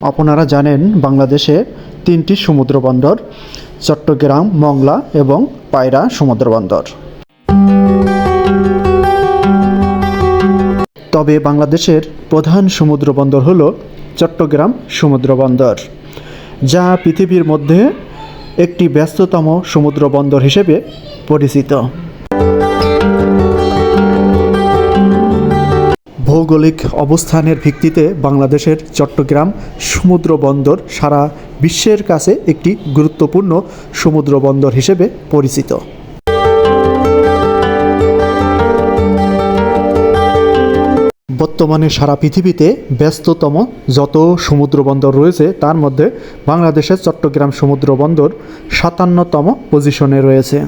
আপনারা জানেন বাংলাদেশে তিনটি সমুদ্র বন্দর, চট্টগ্রাম, মংলা এবং পায়রা সমুদ্র বন্দর। তবে বাংলাদেশের প্রধান সমুদ্র বন্দর হল চট্টগ্রাম সমুদ্র বন্দর, যা পৃথিবীর মধ্যে একটি ব্যস্ততম সমুদ্র বন্দর হিসেবে পরিচিত। ভৌগোলিক অবস্থানের ভিত্তিতে বাংলাদেশের চট্টগ্রাম সমুদ্র বন্দর সারা বিশ্বের কাছে একটি গুরুত্বপূর্ণ সমুদ্র বন্দর হিসেবে পরিচিত। বর্তমানে সারা পৃথিবীতে ব্যস্ততম যত সমুদ্র বন্দর রয়েছে, তার মধ্যে বাংলাদেশের চট্টগ্রাম সমুদ্র বন্দর সাতান্নতম পজিশনে রয়েছে।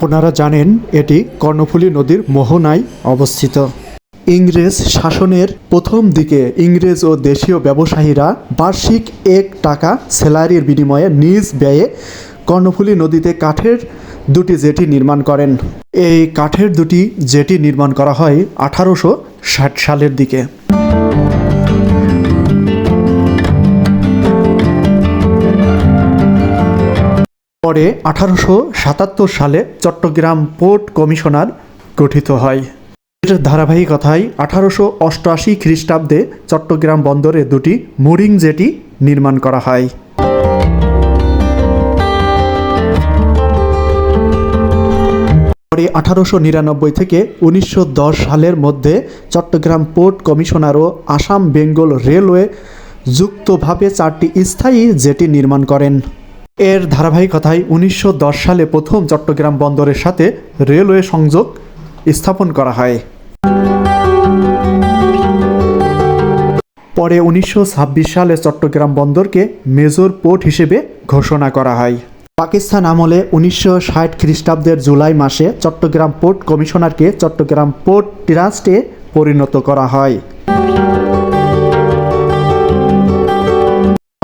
আপনারা জানেন এটি কর্ণফুলী নদীর মোহনায় অবস্থিত। ইংরেজ শাসনের প্রথম দিকে ইংরেজ ও দেশীয় ব্যবসায়ীরা বার্ষিক এক টাকা স্যালারির বিনিময়ে নিজ ব্যয়ে কর্ণফুলী নদীতে কাঠের দুটি জেটি নির্মাণ করেন। এই কাঠের দুটি জেটি নির্মাণ করা হয় আঠারোশো ষাট সালের দিকে। পরে আঠারোশো সাতাত্তর সালে চট্টগ্রাম পোর্ট কমিশনার গঠিত হয়। এর ধারাবাহিকতায় আঠারোশো অষ্টআশি খ্রিস্টাব্দে চট্টগ্রাম বন্দরে দুটি মুরিং জেটি নির্মাণ করা হয়। পরে আঠারোশো নিরানব্বই থেকে উনিশশো দশ সালের মধ্যে চট্টগ্রাম পোর্ট কমিশনার ও আসাম বেঙ্গল রেলওয়ে যুক্তভাবে চারটি স্থায়ী জেটি নির্মাণ করেন। এর ধারাবাহিকতায় উনিশশো দশ সালে প্রথম চট্টগ্রাম বন্দরের সাথে রেলওয়ে সংযোগ স্থাপন করা হয়। পরে উনিশশো ছাব্বিশ সালে চট্টগ্রাম বন্দরকে মেজর পোর্ট হিসেবে ঘোষণা করা হয়। পাকিস্তান আমলে উনিশশো ষাট খ্রিস্টাব্দের জুলাই মাসে চট্টগ্রাম পোর্ট কমিশনারকে চট্টগ্রাম পোর্ট ট্রাস্টে পরিণত করা হয়।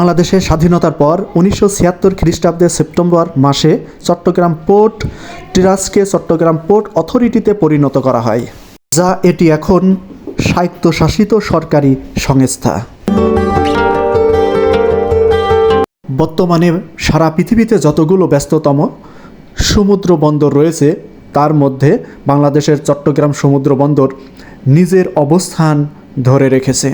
বাংলাদেশের স্বাধীনতার পর উনিশশো ছিয়াত্তর খ্রিস্টাব্দের সেপ্টেম্বর মাসে চট্টগ্রাম পোর্ট ট্রাস্টকে চট্টগ্রাম পোর্ট অথরিটিতে পরিণত করা হয়, যা এটি এখন স্বায়ত্তশাসিত সরকারি সংস্থা। বর্তমানে সারা পৃথিবীতে যতগুলো ব্যস্ততম সমুদ্র বন্দর রয়েছে, তার মধ্যে বাংলাদেশের চট্টগ্রাম সমুদ্র বন্দর নিজের অবস্থান ধরে রেখেছে।